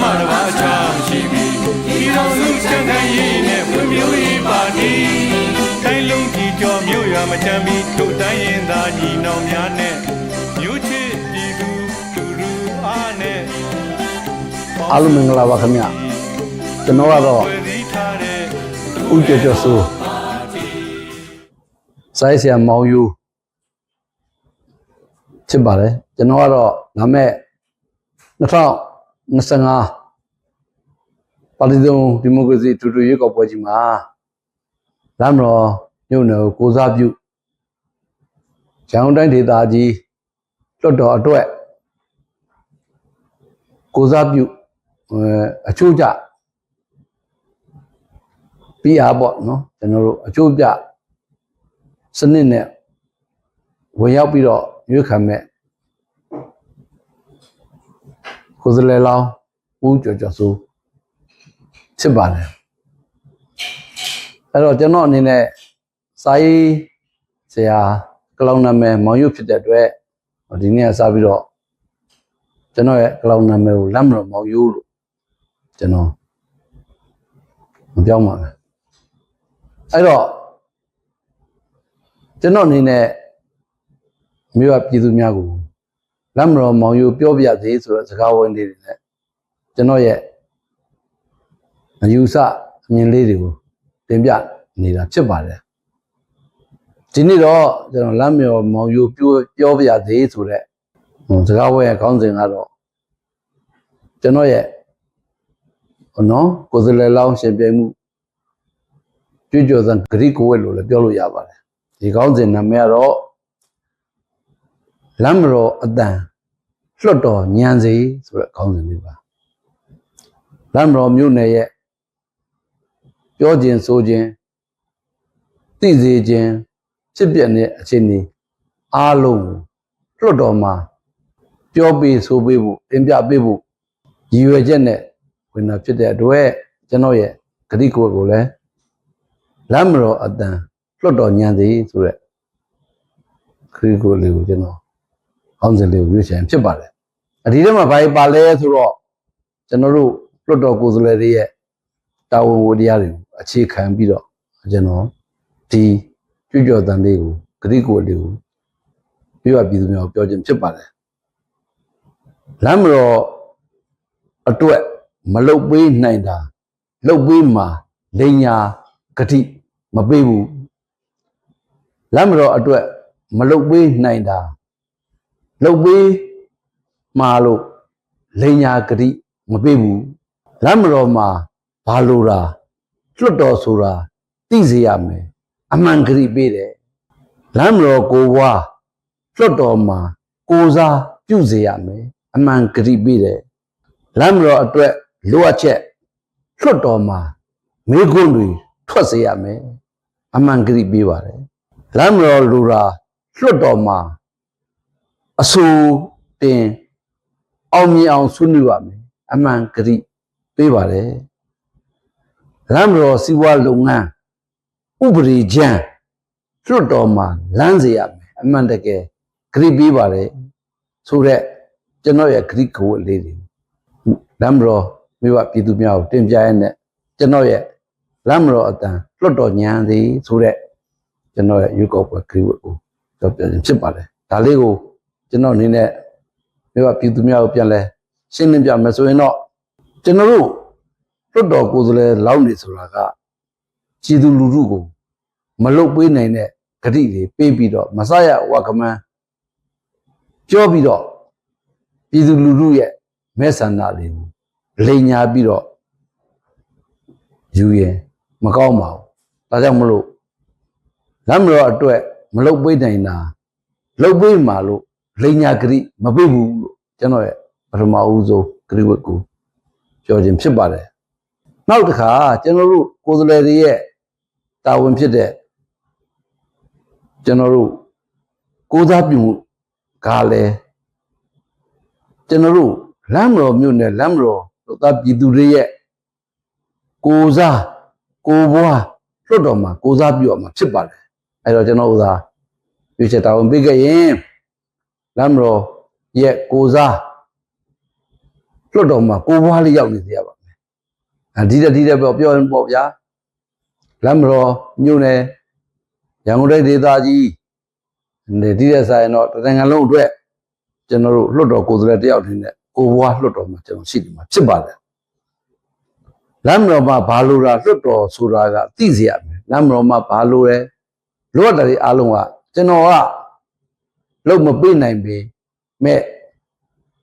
မှတပါးချရှိပြီဒီတော်စုချမ်းသာရေးနဲ့ဖွံ့ဖြိုးရေးပါတီတိုင်းလုံးကြီးကျော်မြို့ရွာမချမ်းပြီးတို့တိုင်းရင်သားညီနောင်များနဲ့မြို့ချစ်ပြည်သူလူလူအားနဲ့အားလုံးမင်္ဂလာပါခင်ဗျာကျွန်တော်ကတော့ဦးကျော်ကျော်စိုးဆိုင်ဆရာမောင်ယူဖြစ်ပါတယ်ကျွန်တော်ကတော့နာမည်2000 2025ပါတီစုံဒီမိုကရေစီတူတူရွေးကောက်ပွဲကြီးမှာလမ်းမတော်မြို့နယ်ကိုကိုစားပြုရန်ကုန်တိုင်းဒေသကြီးလွတ်တော်အတွက်ကိုစားပြုအဲအချိုးကြပြီးအားပေါ့နော်ကျွန်တော်တို့အချိုးပြစနစ်နဲ့ဝင်ရောက်ပြီးတော့ရွေးခံမဲ့ ကိုယ်စလဲလောင်းဦးကျော်ကျော်စိုးဖြစ်ပါတယ်အဲ့တော့ကျွန်တော်အနေနဲ့စာရေးဆရာကလောင်နာမည်မောင်ရွတ်ဖြစ်တဲ့အတွက်ဒီနေ့ကစပြီးတော့ကျွန်တော်ရဲ့ကလောင်နာမည်ကိုလက်မတော်မောင်ရိုးလို့ကျွန်တော်မပြောင်းပါနဲ့အဲ့တော့ကျွန်တော်အနေနဲ့မြို့ရပြည်သူများကို လက်မတော်မောင်ရိုးပြောပြသေးဆိုတော့စကားဝင်လေးတွေနဲ့ကျွန်တော်ရဲ့အယူဆအမြင်လေးတွေကိုတင်ပြနေတာဖြစ်ပါတယ်ဒီနေ့တော့ကျွန်တော်လက်မတော်မောင်ရိုးပြောပြောပြသေးဆိုတဲ့ဟိုစကားဝဲရဲ့ခေါင်းစဉ်ကတော့ကျွန်တော်ရဲ့ဟိုနော်ကိုယ်စလဲလောင်းရှင်ပြိုင်မှုကြွကြော်စံဂရိကိုဝဲလို့လည်းပြောလို့ရပါတယ်ဒီခေါင်းစဉ်နာမည်ကတော့ လမ်းမတော်အတန်လွတ်တော်ညံစီဆိုတဲ့ခေါင်းစဉ်လေးပါလမ်းမတော်မြို့နယ်ရဲ့ပြောခြင်းဆိုခြင်းသိစေခြင်းဖြစ်ပြတဲ့အခြေအနေအားလုံးကိုလွတ်တော်မှာပြောပေးဆိုပေးဖို့တင်ပြပေးဖို့ရည်ရွယ်ချက်နဲ့ဝင်တာဖြစ်တဲ့အတွက်ကျွန်တော်ရဲ့ဂတိကိုယ်ကိုလည်းလမ်းမတော်အတန်လွတ်တော်ညံစီဆိုတဲ့ဂတိကိုယ်လေးကိုကျွန်တော် အောင်းစင်လေးကိုရွေးချယ်ဖြစ်ပါတယ်အဒီထဲမှာဘာပါလဲဆိုတော့ကျွန်တော်တို့လွတ်တော်ကိုယ်စားလှယ်တွေရဲ့တာဝန်ဝတရားတွေကိုအခြေခံပြီးတော့ကျွန်တော်ဒီကြွကြော်တန်လေးကိုဂတိကိုယ်လေးကိုပြရပြည်သူများကိုပြောခြင်းဖြစ်ပါတယ်လမ်းမတော်အတွက်မလုတ်ပေးနိုင်တာလုတ်ပေးမှာလိန်ညာဂတိမပေးဘူးလမ်းမတော်အတွက်မလုတ်ပေးနိုင်တာ လုတ်ပေးမှာလို့လိန်ညာဂတိမပေးဘူးလမ်းမတော်မှာဘာလို့တာလွတ်တော်ဆိုတာသိစေရမယ်အမှန်ဂတိပေးတယ်လမ်းမတော်ကိုဝါလွတ်တော်မှာကိုစားပြုစေရမယ်အမှန်ဂရိပေးတယ်လမ်းမတော်အတွက်လိုအပ်ချက်လွတ်တော်မှာမိခွန်းတွေထွက်စေရမယ်အမှန်ဂရိပေးပါတယ်လမ်းမတော်လူရာလွတ်တော်မှာ အဆူတင်အောင်မြင်အောင်ဆွနွေးပါမယ်အမှန်ဂရိပေးပါတယ်လမ်းမတော်စီးပွားလုပ်ငန်းဥပဒေချမ်းလွတ်တော်မှာလမ်းစေရမယ်အမှန်တကယ်ဂရိပေးပါတယ်ဆိုတော့ကျွန်တော်ရဲ့ဂရိကဝတ်လေးတွေလမ်းမတော်မိဘပြည်သူများကိုတင်ပြရတဲ့ကျွန်တော်ရဲ့လမ်းမတော်အတန်လွတ်တော်ညံသည်ဆိုတဲ့ကျွန်တော်ရဲ့ယူကောက်ပွဲဂရိဝတ်ကိုပြောပြခြင်းဖြစ်ပါတယ်ဒါလေးကို ကျွန်တော်အနေနဲ့မိဘပြည်သူများကိုပြန်လဲရှင်းလင်းပြမယ်ဆိုရင်တော့ကျွန်တော်တို့လွတ်တော်ကိုယ်စားလှယ်လောင်းနေဆိုတာကကြည်သူလူထုကိုမလုတ်ပေးနိုင်တဲ့ဂရိတွေပေးပြီးတော့မဆရဝကမန်းပြောပြီးတော့ပြည်သူလူထုရဲ့မဲဆန္ဒတွေကိုလိန်ညာပြီးတော့ယူရင်မကောင်းပါဘူး။ဒါကြောင့်မလို့လမ်းမတော်အတွက်မလုတ်ပေးနိုင်တာလုတ်ပေးမှာလို့ လိန်ညာဂရိမပေးဘူးလို့ကျွန်တော်ရဲ့ပထမဦးဆုံးဂရိဝတ်ကိုပြောခြင်းဖြစ်ပါတယ်။နောက်တစ်ခါကျွန်တော်တို့ကိုယ်စားလှယ်တွေရဲ့တာဝန်ဖြစ်တဲ့ကျွန်တော်တို့ကိုးစားပြုမှုကလည်းကျွန်တော်တို့လမ်းမတော်မြို့နယ်လမ်းမတော်တို့သားပြည်သူတွေရဲ့ကိုးစားကိုးဘွားလွတ်တော်မှာကိုးစားပြုအောင်မှာဖြစ်ပါတယ်အဲတော့ကျွန်တော်ဥစားရွေးချက်တာဝန်ပေးခဲ့ရင် လမ်းမတော်ရဲ့ကိုးစားလွတ်တော်မှာကိုးဘွားလေးရောက်နေသေးရပါမယ်အဲဒီတက်ဒီတက်ပြောပြောရင်ပေါ့ဗျာလမ်းမတော်မြို့နယ်ရန်ကုန်တိုင်းဒေသကြီးဒီဒီတဲ့ဆိုင်တော့တနင်္ဂနွေလုံးအတွက်ကျွန်တော်တို့လွတ်တော်ကိုယ်စားလှယ်တယောက်ထင်းနဲ့ကိုဘွားလွတ်တော်မှာကျွန်တော်ရှိနေမှာဖြစ်ပါတယ်လမ်းမတော်မှာဘာလို့လားလွတ်တော်ဆိုတာကသိစေရမယ်လမ်းမတော်မှာဘာလို့လဲလွတ်တယ်အားလုံးကကျွန်တော်က လုံမပေးနိုင်ပေမဲ့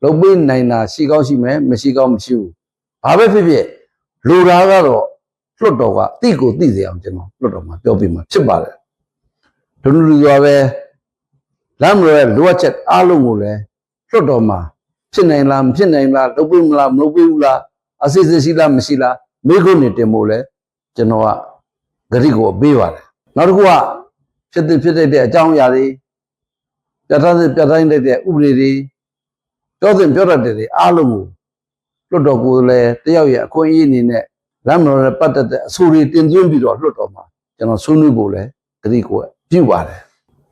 လုံပေးနိုင်တာရှိကောင်းရှိမယ်မရှိကောင်းမရှိဘူးဘာပဲဖြစ်ဖြစ်လူသားကတော့လွတ်တော်ကတိကိုသိစေအောင်ကျွန်တော်လွတ်တော်မှာပြောပြမှာဖြစ်ပါတယ်ဒုလူရွာပဲလမ်းမတော်ရဲ့လိုအပ်ချက်အားလုံးကိုလည်းလွတ်တော်မှာဖြစ်နိုင်လားမဖြစ်နိုင်လားလုပ်ပေးမလားမလုပ်ပေးဘူးလားအစစ်စစ်ရှိလားမရှိလားမိခုနေတင်ဖို့လဲကျွန်တော်ကဂရိကိုပေးပါတယ်နောက်တစ်ခုကဖြစ်တဲ့ဖြစ်တဲ့အကြောင်းအရာတွေ ပြဋ္ဌာန်းပြဋ္ဌာန်းတဲ့ဥပဒေတွေပြောစဉ်ပြောတတ်တဲ့တွေအားလုံးကိုလွတ်တော်ကိုယ်လည်းတယောက်ရဲ့အခွင့်အရေးအနေနဲ့လမ်းမတော်နဲ့ပတ်သက်တဲ့အဆိုတွေတင်သွင်းပြီးတော့လွတ်တော်မှာကျွန်တော်ဆွေးနွေးဖို့လဲဂရိကိုပြုပါတယ်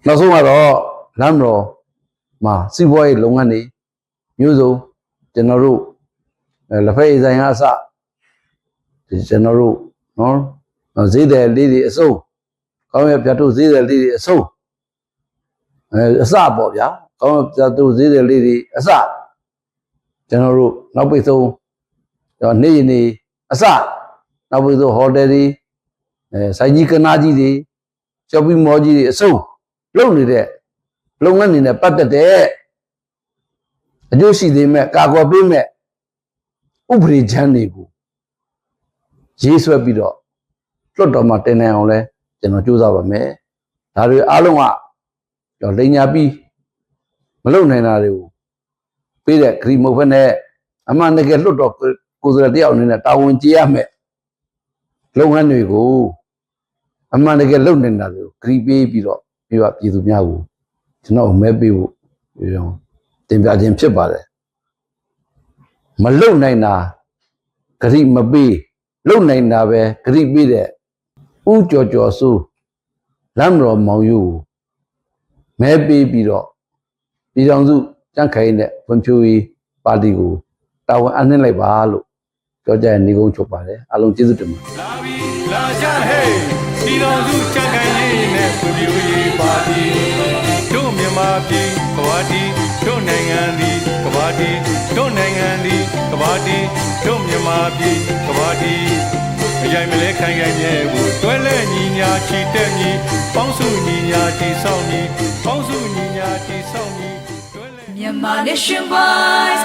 နောက်ဆုံးကတော့လမ်းမတော်မှာစီးပွားရေးလုပ်ငန်းတွေမျိုးစုံကျွန်တော်တို့အဲလက်ဖက်ရည်ဆိုင်ကအစဒီကျွန်တော်တို့နော်ဈေးတယ်လေးတွေအစုံကောင်းရပြတ်တို့ဈေးတယ်လေးတွေအစုံ အဲအစပေါ့ဗျာကောင်းရပြတ်တို့ဈေးတယ်လေးတွေအစကျွန်တော်တို့နောက်ပိတ်ဆုံးတော့နေ့ရက်နေ့အစနောက်ပိတ်ဆုံးဟိုတယ်တွေအဲဆိုင်ကြီးကနာကြီးတွေရှော့ပင်းမော်ကြီးတွေအစုံလုပ်နေတဲ့လုပ်ငန်းတွေနဲ့ပတ်သက်တဲ့အကျိုးရှိသေးမဲ့ကာကွယ်ပေးမဲ့ဥပဒေချမ်းတွေကိုရေးဆွဲပြီးတော့လွတ်တော်မှာတင်နိုင်အောင်လဲကျွန်တော်ကြိုးစားပါမယ်ဒါတွေအားလုံးကကျွန် တော်လိန်ညာပြီးမလုပ်နိုင်တာတွေကိုပေးတဲ့ဂရီမဟုတ်ဘဲနဲ့အမှန်တကယ်လွတ်တော်ကိုယ်စားလှယ်တယောက်အနေနဲ့တာဝန်ကျေရမယ်လုပ်ငန်းတွေကိုအမှန်တကယ်လုပ်နေတာတွေကိုဂရီပေးပြီးတော့ပြီးတော့ပြည်သူများကိုကျွန်တော်မဲပေးဖို့ပြီးတော့တင်ပြခြင်းဖြစ်ပါတယ်မလုံနိုင်တာဂရိမပေးလုံနိုင်တာပဲဂရိပေးတဲ့ဥကြော်ကြော်ဆိုးလမ်းမတော်မောင်ယူကို မဲပေးပြီးတော့ပြည်တော်စုကြန့်ခိုင်တဲ့ဖွံ့ဖြိုးရေးပါတီကိုတာဝန်အနှင်းလိုက်ပါလို့ပြောကြရင်နေကုန်းချုပ်ပါတယ်အလုံးကျေးဇူးတင်ပါတယ်လာပြီလာကြဟဲ့ဒီတော်စုချက်ခိုင်ရေးနဲ့ဖွံ့ဖြိုးရေးပါတီတို့မြန်မာပြည်ကဘာတီတို့နိုင်ငံဒီကဘာတီတို့နိုင်ငံဒီကဘာတီတို့မြန်မာပြည်ကဘာတီ အကြိုင်မလဲခိုင်ခိုင်မြဲကိုတွဲလဲညီညာချီတက်ညီပေါင်းစုညီညာတီဆောင်ညီပေါင်းစုညီညာတီဆောင်ညီတွဲလဲ Myanmar Nation Boys